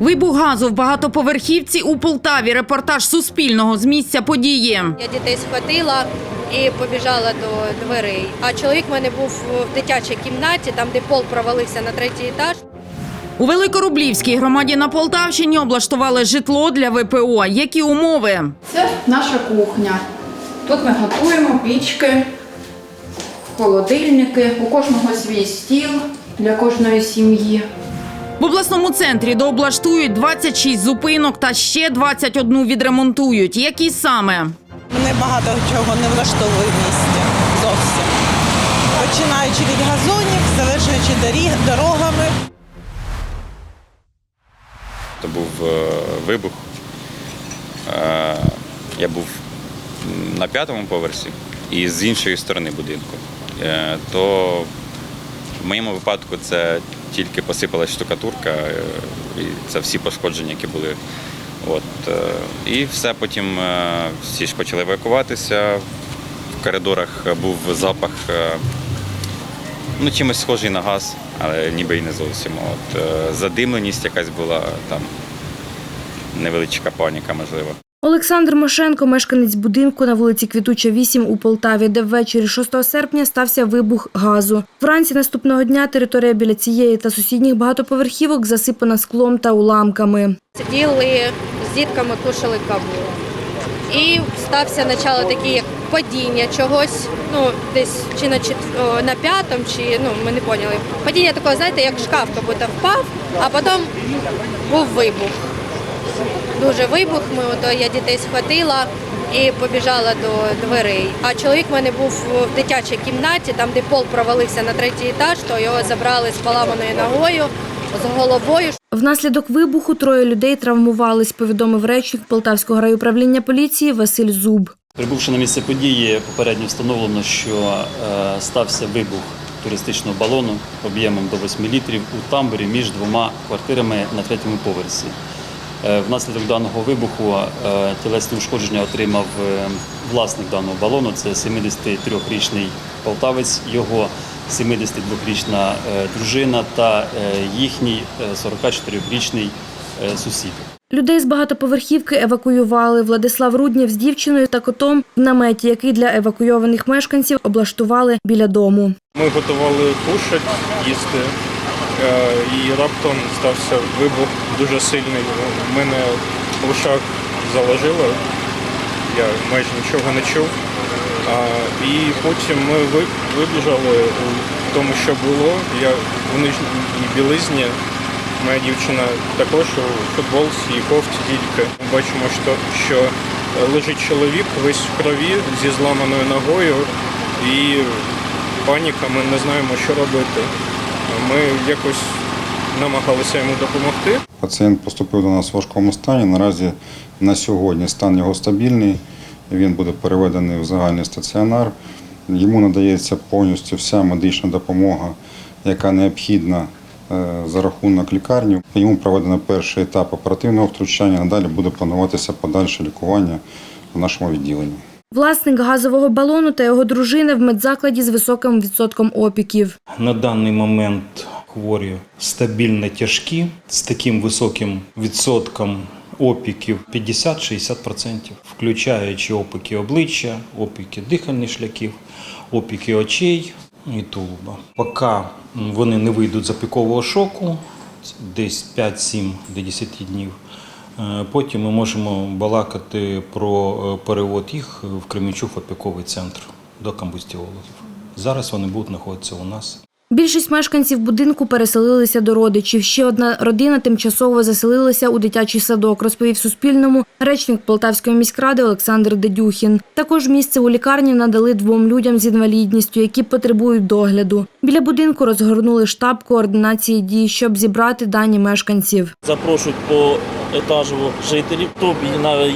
Вибух газу в багатоповерхівці у Полтаві. Репортаж Суспільного з місця події. Я дітей схватила і побіжала до дверей. А чоловік в мене був в дитячій кімнаті, там де пол провалився на третій етаж. У Великорублівській громаді на Полтавщині облаштували житло для ВПО. Які умови? Це наша кухня. Тут ми готуємо пічки, холодильники, у кожного свій стіл для кожної сім'ї. В обласному центрі дооблаштують 26 зупинок та ще 21 відремонтують. Які саме? Мене багато чого не влаштовує в місті зовсім. Починаючи від газонів, завершуючи доріг, дорогами. То був е, вибух. Е, Я був на п'ятому поверсі і з іншої сторони будинку. Е, То в моєму випадку це тільки посипалась штукатурка, е, і це всі пошкодження, які були. От, е, і все потім е, всі ж почали евакуватися. В коридорах був запах ну, чимось схожий на газ, але ніби і не зовсім. От, задимленість якась була, там невеличка паніка, можливо. Олександр Мошенко, мешканець будинку на вулиці Квітуча, 8 у Полтаві, де ввечері 6 серпня стався вибух газу. Вранці наступного дня територія біля цієї та сусідніх багатоповерхівок засипана склом та уламками. Сиділи з дітками, кушали каву. І стався начало таке, як падіння чогось, ну десь чи на чет... на п'ятому, чи ну ми не поняли. Падіння такого, знаєте, як шкаф, будто впав, а потім був вибух. Дуже вибух. Ми ото я дітей схватила і побіжала до дверей. А чоловік в мене був в дитячій кімнаті, там де пол провалився на третій етаж, то його забрали з поламаною ногою, з головою. Внаслідок вибуху троє людей травмувались, повідомив речник Полтавського райуправління поліції Василь Зуб. Прибувши на місце події, попередньо встановлено, що е, стався вибух туристичного балону об'ємом до 8 літрів у тамбурі між двома квартирами на третьому поверсі. Е, Внаслідок даного вибуху е, тілесні ушкодження отримав е, власник даного балону. Це 73-річний полтавець, його 72-річна е, дружина та їхній е, 44-річний е, сусід. Людей з багатоповерхівки евакуювали. Владислав Руднєв з дівчиною та котом в наметі, який для евакуйованих мешканців облаштували біля дому. Ми готували кушать, їсти, і раптом стався вибух дуже сильний. У мене в ушах заложило, я майже нічого не чув. І потім ми вибіжали у тому, що було. Я в нижній білизні. Моя дівчина також у футболці і кофті тільки. Ми бачимо, що лежить чоловік весь в крові зі зламаною ногою і паніка, ми не знаємо, що робити. Ми якось намагалися йому допомогти. Пацієнт поступив до нас в важкому стані. Наразі на сьогодні стан його стабільний. Він буде переведений в загальний стаціонар. Йому надається повністю вся медична допомога, яка необхідна е, за рахунок лікарні. Йому проведено перший етап оперативного втручання. Надалі буде плануватися подальше лікування в нашому відділенні. Власник газового балону та його дружина в медзакладі з високим відсотком опіків. На даний момент хворі стабільно тяжкі з таким високим відсотком опіків 50-60%, включаючи опіки обличчя, опіки дихальних шляхів, опіки очей і тулуба. Поки вони не вийдуть з опікового шоку, десь 5-7 до 10 днів. Е, Потім ми можемо балакати про е, перевод їх в Кременчук опіковий центр до комбустіологів. Зараз вони будуть знаходитися у нас. Більшість мешканців будинку переселилися до родичів. Ще одна родина тимчасово заселилася у дитячий садок, розповів Суспільному речник Полтавської міськради Олександр Дедюхін. Також місце у лікарні надали двом людям з інвалідністю, які потребують догляду. Біля будинку розгорнули штаб координації дій, щоб зібрати дані мешканців. запрошують по етажово жителів. Хто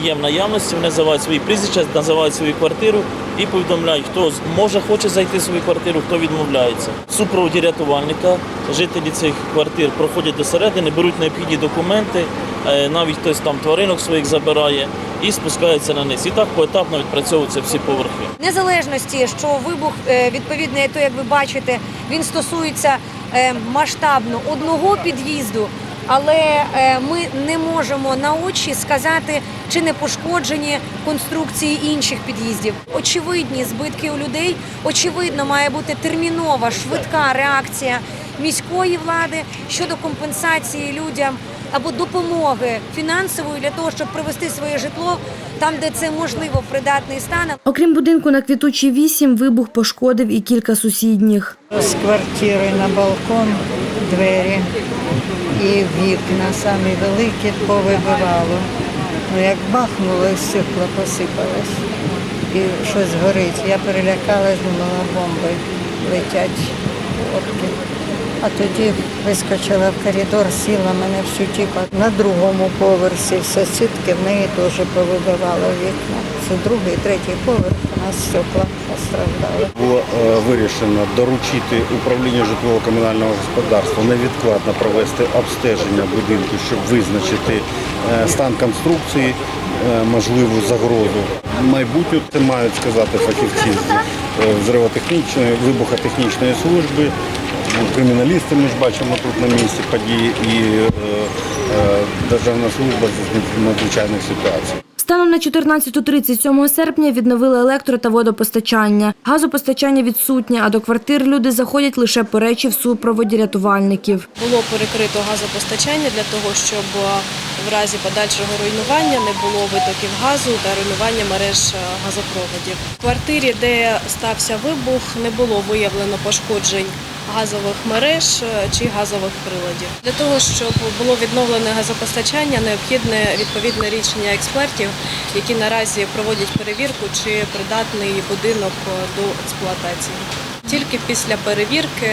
є в наявності, вони називають свої прізвища, називають свою квартиру і повідомляють, хто може хоче зайти в свою квартиру, хто відмовляється. В супроводі рятувальника жителі цих квартир проходять до середини, беруть необхідні документи, е, навіть хтось там тваринок своїх забирає і спускається на низ. І так поетапно відпрацьовуються всі поверхи. незалежності, що вибух е, відповідний, то як ви бачите, він стосується е, масштабно одного під'їзду. Але е, ми не можемо на очі сказати, чи не пошкоджені конструкції інших під'їздів. Очевидні збитки у людей. Очевидно, має бути термінова, швидка реакція міської влади щодо компенсації людям або допомоги фінансової для того, щоб привести своє житло там, де це можливо в придатний стан. Окрім будинку на квітучій 8, вибух пошкодив і кілька сусідніх. З квартири на балкон двері і вікна самі великі повибивало. Ну як бахнуло, і посипалось. І щось горить. Я перелякалась, думала, бомби летять орки. А тоді вискочила в коридор, сіла мене всю тіпа. На другому поверсі сусідки в неї теж повибивало вікна. Це другий, третій поверх нас стекла постраждали. Було е, вирішено доручити управлінню житлово-комунального господарства невідкладно провести обстеження будинку, щоб визначити е, стан конструкції, е, можливу загрозу. Майбутнє це мають сказати фахівці взривотехнічної, вибухотехнічної служби. Криміналісти ми ж бачимо тут на місці події і е, е, Державна служба з надзвичайних ситуацій. Станом на 14.30 7 серпня відновили електро та водопостачання. Газопостачання відсутнє, а до квартир люди заходять лише по речі в супроводі рятувальників. Було перекрито газопостачання для того, щоб е, в разі подальшого руйнування не було витоків газу та руйнування мереж е, газопроводів. В квартирі, де стався вибух, не було виявлено пошкоджень газових мереж е, чи газових приладів. Для того, щоб було відновлене газопостачання, необхідне відповідне рішення експертів, які наразі проводять перевірку, чи придатний будинок е, до експлуатації. Тільки після перевірки,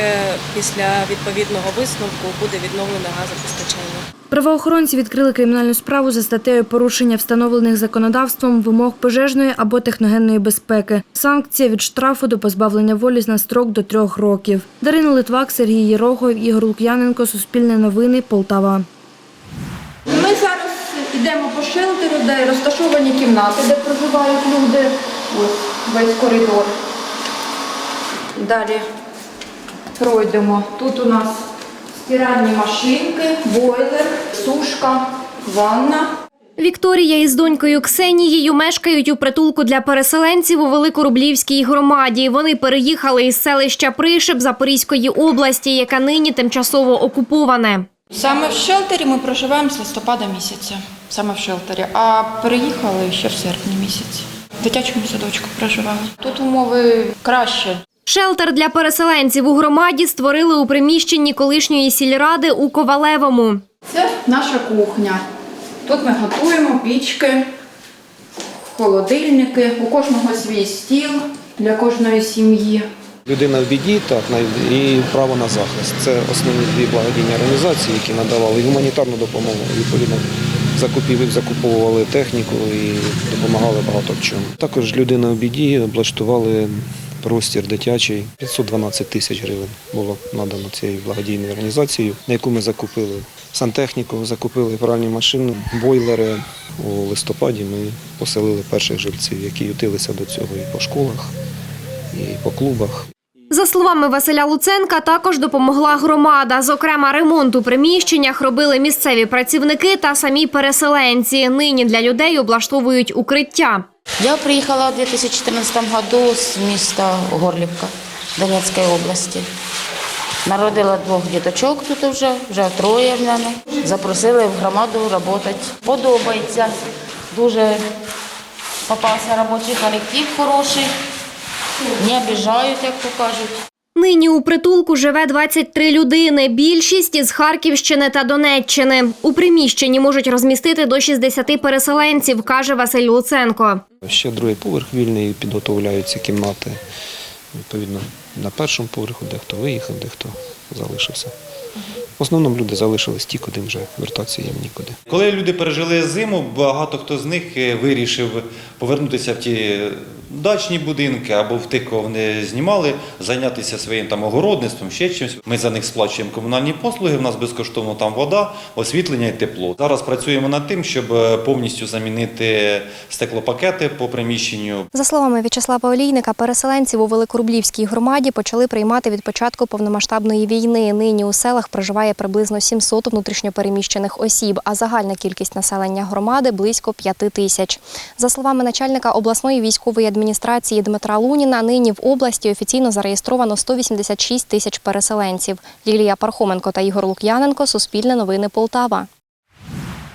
після відповідного висновку буде відновлене газопостачання. Правоохоронці відкрили кримінальну справу за статтею порушення встановлених законодавством вимог пожежної або техногенної безпеки. Санкція від штрафу до позбавлення волі на строк до трьох років. Дарина Литвак, Сергій Єрохов, Ігор Лук'яненко, Суспільне новини, Полтава. Ми зараз йдемо по шелтеру, де розташовані кімнати, де проживають люди. Ось весь коридор. Далі пройдемо. Тут у нас стиральні машинки, бойлер, сушка, ванна. Вікторія із донькою Ксенією мешкають у притулку для переселенців у Великорублівській громаді. Вони переїхали із селища Пришип Запорізької області, яке нині тимчасово окуповане. Саме в шелтері ми проживаємо з листопада місяця. Саме в шелтері. А переїхали ще в серпні місяці. В дитячому садочку проживали. Тут умови краще. Шелтер для переселенців у громаді створили у приміщенні колишньої сільради у Ковалевому. Це наша кухня. Тут ми готуємо пічки, холодильники, у кожного свій стіл для кожної сім'ї. Людина в біді так, на- і право на захист. Це основні дві благодійні організації, які надавали гуманітарну допомогу, відповідно закупівель, закуповували техніку і допомагали багато в чому. Також людина в біді облаштували простір дитячий. 512 тисяч гривень було надано цією благодійною організацією, на яку ми закупили сантехніку, закупили пральні машини, бойлери. У листопаді ми поселили перших жильців, які ютилися до цього і по школах, і по клубах. За словами Василя Луценка, також допомогла громада. Зокрема, ремонт у приміщеннях робили місцеві працівники та самі переселенці. Нині для людей облаштовують укриття. Я приїхала у 2014 году з міста Горлівка Донецької області. Народила двох діточок тут вже, вже троє в мене. Запросили в громаду працювати. Подобається. Дуже попався робочий колектив хороший. Не обіжають, як то кажуть. Нині у притулку живе 23 людини. Більшість із Харківщини та Донеччини. У приміщенні можуть розмістити до 60 переселенців, каже Василь Луценко. Ще другий поверх вільний, підготовляються кімнати. Відповідно, на першому поверху дехто виїхав, дехто залишився. В основному люди залишились ті, куди вже вертатися їм нікуди. Коли люди пережили зиму, багато хто з них е, вирішив повернутися в ті дачні будинки або в тих, кого вони знімали, зайнятися своїм там огородництвом, ще чимось. Ми за них сплачуємо комунальні послуги. У нас безкоштовно там вода, освітлення і тепло. Зараз працюємо над тим, щоб е, повністю замінити стеклопакети по приміщенню. За словами В'ячеслава Олійника, переселенців у Великорублівській громаді почали приймати від початку повномасштабної війни. Нині у селах проживає приблизно 700 внутрішньопереміщених осіб, а загальна кількість населення громади близько 5 тисяч. За словами начальника обласної військової адміністрації Дмитра Луніна, нині в області офіційно зареєстровано 186 тисяч переселенців. Лілія Пархоменко та Ігор Лук'яненко. Суспільне новини Полтава.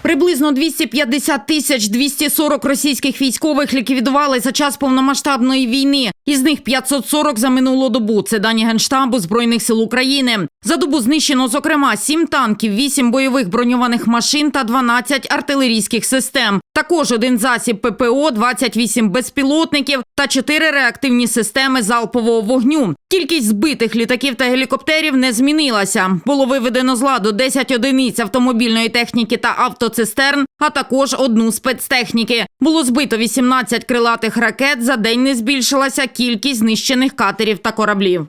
Приблизно 250 тисяч 240 російських військових ліквідували за час повномасштабної війни. Із них 540 за минулу добу. Це дані Генштабу Збройних сил України. За добу знищено, зокрема, 7 танків, 8 бойових броньованих машин та 12 артилерійських систем. Також один засіб ППО, 28 безпілотників та 4 реактивні системи залпового вогню. Кількість збитих літаків та гелікоптерів не змінилася. Було виведено з ладу 10 одиниць автомобільної техніки та автоцистерн, а також одну спецтехніки. Було збито 18 крилатих ракет. За день не збільшилася кількість знищених катерів та кораблів.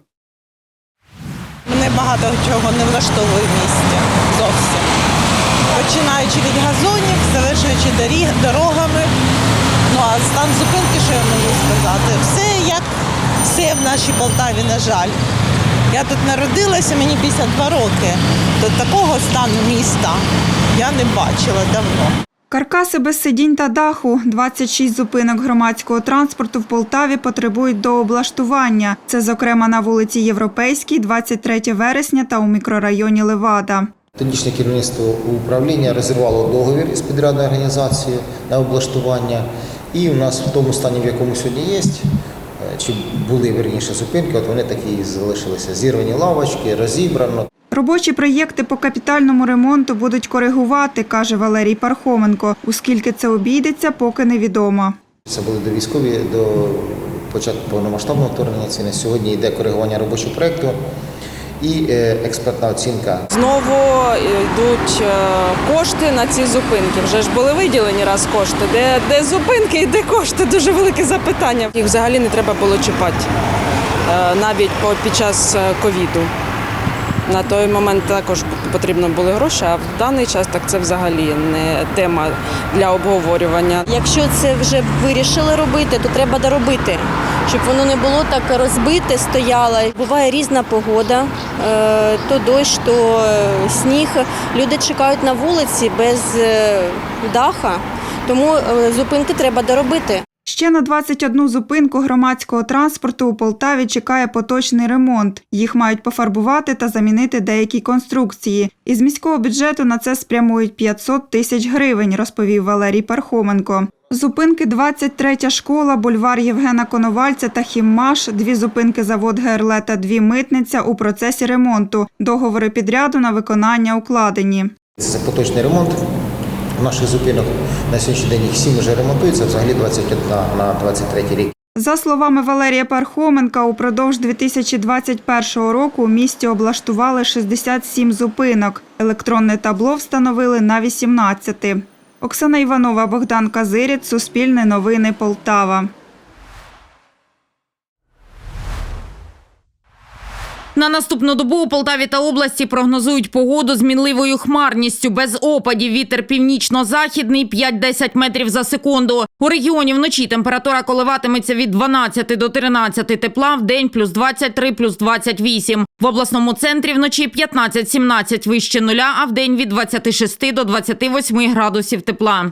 Мене багато чого не влаштовує в місті зовсім. Починаючи від газонів, завершуючи доріг, дорогами. Ну а стан зупинки, що я можу сказати? Все як все в нашій Полтаві, на жаль. Я тут народилася, мені 52 роки. До такого стану міста я не бачила давно. Каркаси без сидінь та даху. 26 зупинок громадського транспорту в Полтаві потребують до облаштування. Це, зокрема, на вулиці Європейській, 23 вересня та у мікрорайоні Левада. Тодішнє керівництво управління розірвало договір із підрядною організацією на облаштування. І у нас в тому стані, в якому сьогодні є, е, чи були верніше зупинки, от вони такі залишилися. Зірвані лавочки, розібрано. Робочі проєкти по капітальному ремонту будуть коригувати, каже Валерій Пархоменко. Оскільки це обійдеться, поки невідомо. Це були до військові до початку повномасштабного вторгнення. Це на сьогодні йде коригування робочого проєкту і е, експертна оцінка Знову йдуть е, кошти на ці зупинки. Вже ж були виділені раз кошти. Де, де зупинки і де кошти? Дуже велике запитання. Їх взагалі не треба було чіпати е, навіть по- під час ковіду. На той момент також потрібно були гроші, а в даний час так це взагалі не тема для обговорювання. Якщо це вже вирішили робити, то треба доробити, щоб воно не було так розбите, стояло. Буває різна погода, е, то дощ, то е, сніг. Люди чекають на вулиці без е, даха, тому зупинки треба доробити. Ще на 21 зупинку громадського транспорту у Полтаві чекає поточний ремонт. Їх мають пофарбувати та замінити деякі конструкції. Із міського бюджету на це спрямують 500 тисяч гривень, розповів Валерій Пархоменко. Зупинки 23 школа, бульвар Євгена Коновальця та Хіммаш, дві зупинки завод ГРЛ та дві митниця у процесі ремонту. Договори підряду на виконання укладені. Це поточний ремонт наших зупинок. На сьогоднішній день їх сім вже ремонтується, взагалі 21 на 23 рік. За словами Валерія Пархоменка, упродовж 2021 року у місті облаштували 67 зупинок. Електронне табло встановили на 18. Оксана Іванова, Богдан Казиріць, Суспільне новини Полтава. На наступну добу у Полтаві та області прогнозують погоду з мінливою хмарністю, без опадів. Вітер північно-західний 5-10 метрів за секунду. У регіоні вночі температура коливатиметься від 12 до 13 тепла, в день плюс 23, плюс 28. В обласному центрі вночі 15-17 вище нуля, а в день від 26 до 28 градусів тепла.